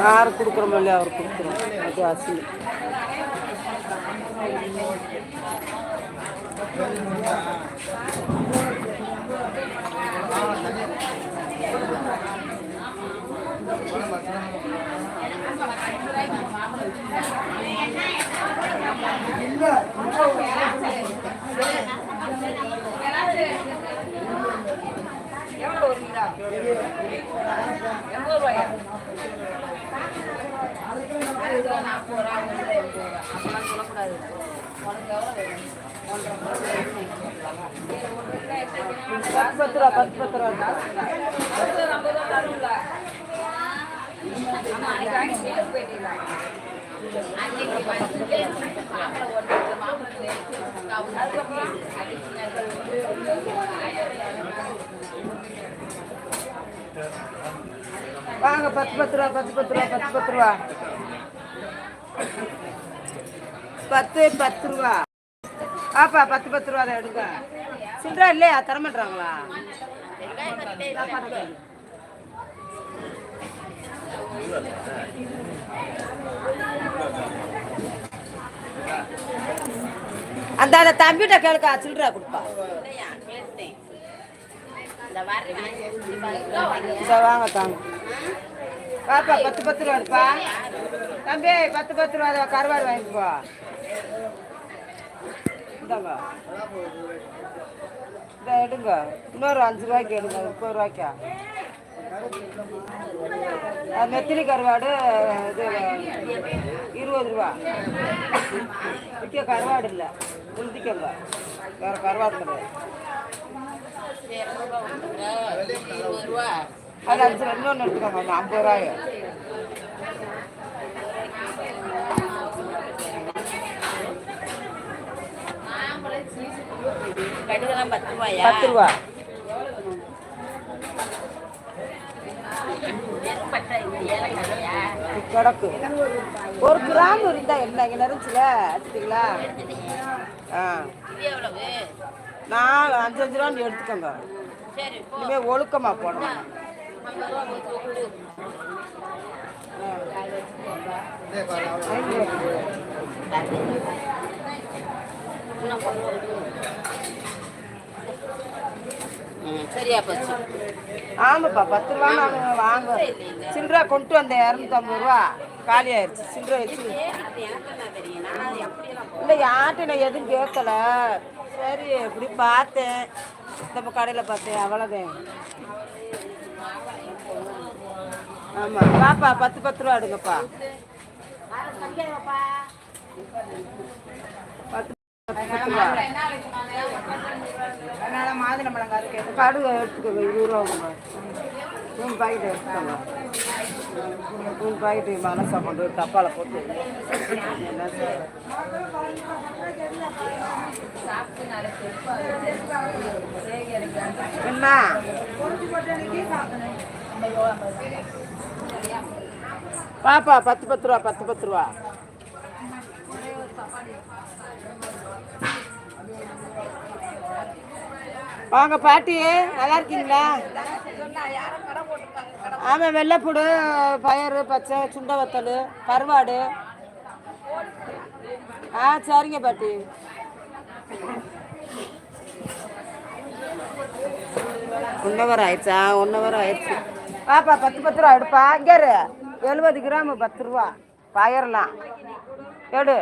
யார் கொடுக்குறோமோ இல்லையா அவர் கொடுக்குறோம் அது அசிங்க பத்து பத்து ரூபா பத்து பத்து ரூபா வாங்க பத்து பத்து ரூபா பத்து பத்து ரூபா பத்து பத்து ரூபா. பத்து பத்து ரூபா. ஆப்பா பத்து பத்து ரூபா தான் எடுங்க. சில்லறா இல்லையா? தரமாட்டாங்களா அந்த அந்த தம்பிகிட்ட கேளுக்கா சில்லறா கொடுப்பா. வாங்க தாங்க. பாப்பா பத்து பத்து ரூபா இருப்பா தம்பி பத்து பத்து ரூபா அதை கருவாடு வாங்கிப்போ இந்தாங்க இந்த எடுங்க. இன்னொரு அஞ்சு ரூபாய்க்கு எடுங்க முப்பது ரூபாய்க்கா. அது நெத்திலி கருவாடு இது இருபது ரூபா. முக்கிய கருவாடு இல்லை. உளுத்திக்கங்க வேற கருவாடு கிடையாது. அது அஞ்சு இன்னொன்று எடுத்துக்கோங்க ஐம்பது ரூபாய். கடுகெல்லாம் பத்து ரூபாயா பத்து ரூபா பட்டை இது ஏலக்காயா கிடக்கு. ஒரு கிராம் இருந்தா என்ன? இங்கே நிறைஞ்சில எடுத்துட்டீங்களா? ஆ. நான் அஞ்சு அஞ்சு ரூபான்னு எடுத்துக்கோங்க இனிமேல் ஒழுக்கமா போடணும். ஐம்பது ம் சரியா போச்சு ஆமாப்பா பத்து ரூபா நான் வாங்க சில்லறை கொண்டு வந்தேன் இரநூத்தம்பது ரூபா. காலி ஆயிடுச்சு சில்லறை வச்சு. இல்லை யார்கிட்ட நான் எதுவும் கேட்கல சரி இப்படி பார்த்தேன். நம்ம கடையில் பார்த்தேன். அவ்வளோதான் ஆமாம் பாப்பா பத்து பத்து ரூபா எடுங்கப்பா. பத்து அதனால கேட்டு கடுகு எடுத்துக்கோங்க இருபது ரூபா மூணு பாக்கெட் எடுத்துக்கோங்க மூணு பாக்கெட்டு மனசா கொண்டு டப்பாவில் போட்டு சார்? என்ன? பாப்பா பத்து பத்து ரூபா பத்து பத்து ரூபா. வாங்க பாட்டி. நல்லா இருக்கீங்களா? ஆமாம் வெள்ளைப்பூடு பயறு பச்சை சுண்ட வத்தல் கருவாடு. ஆ சரிங்க பாட்டி. ஒன் ஹவர் ஆயிடுச்சா? ஒன் ஹவர் ஆயிடுச்சு. பாப்பா பத்து பத்து ரூபா எடுப்பா. இங்கே எழுபது கிராம் பத்து ரூபா. பயர்லாம். எடு.